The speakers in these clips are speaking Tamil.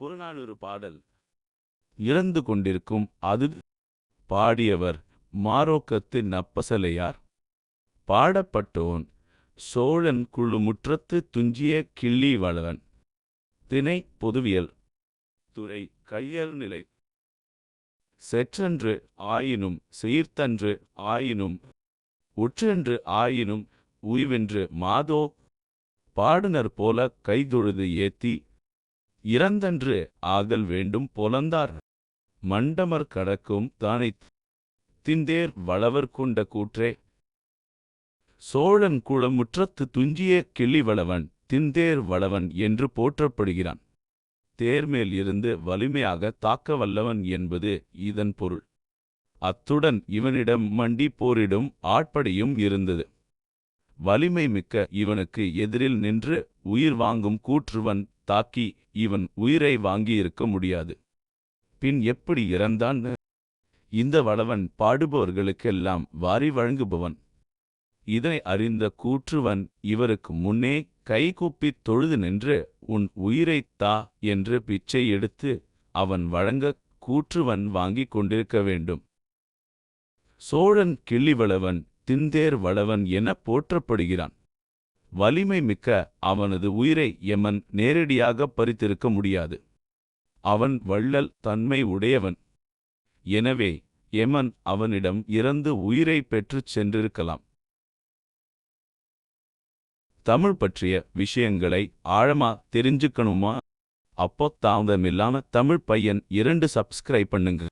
புறநானூறு பாடல் இறந்து கொண்டிருக்கும் அது பாடியவர் மாரோக்கத்து நப்பசலையார். பாடப்பட்டோன் சோழன் குழு முற்றத்து துஞ்சிய கிள்ளி வளவன். திணை பொதுவியல். துறை கையல் நிலை. செற்றன்று ஆயினும் சீர்த்தன்று ஆயினும் உற்றென்று ஆயினும் உய்வென்று மாதோ. பாடுனர் போல கைதொழுது ஏத்தி இறந்தன்று ஆகல் வேண்டும் பொலந்தார். மண்டமர் கடக்கும் தானைத் திந்தேர் வளவர் கொண்ட கூற்றே. சோழன் குளமுற்றத்து துஞ்சிய கிள்ளிவளவன் திந்தேர் வளவன் என்று போற்றப்படுகிறான். தேர்மேல் இருந்து வலிமையாக தாக்க வல்லவன் என்பது இதன் பொருள். அத்துடன் இவனிடம் மண்டி போரிடும் ஆட்படையும் இருந்தது. வலிமை மிக்க இவனுக்கு எதிரில் நின்று உயிர் வாங்கும் கூற்றுவன் தாக்கி இவன் உயிரை வாங்கியிருக்க முடியாது. பின் எப்படி இறந்தான்? இந்த வளவன் பாடுபவர்களுக்கெல்லாம் வாரி வழங்குபவன். இதனை அறிந்த கூற்றுவன் இவருக்கு முன்னே கைகூப்பித் தொழுது நின்று உன் உயிரைத் தா என்று பிச்சை எடுத்து அவன் வழங்க கூற்றுவன் வாங்கிக் கொண்டிருக்க வேண்டும். சோழன் கிள்ளிவளவன் திந்தேர் வளவன் என போற்றப்படுகிறான். வலிமை மிக்க அவனது உயிரை எமன் நேரடியாக பறித்திருக்க முடியாது. அவன் வள்ளல் தன்மை உடையவன். எனவே எமன் அவனிடம் இறந்து உயிரை பெற்றுச் சென்றிருக்கலாம். தமிழ் பற்றிய விஷயங்களை ஆழமா தெரிஞ்சுக்கணுமா? அப்போ தாமதமில்லாம தமிழ் பையன் இரண்டு சப்ஸ்கிரைப் பண்ணுங்க.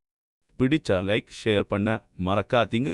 பிடிச்சா லைக் ஷேர் பண்ண மறக்காதீங்க.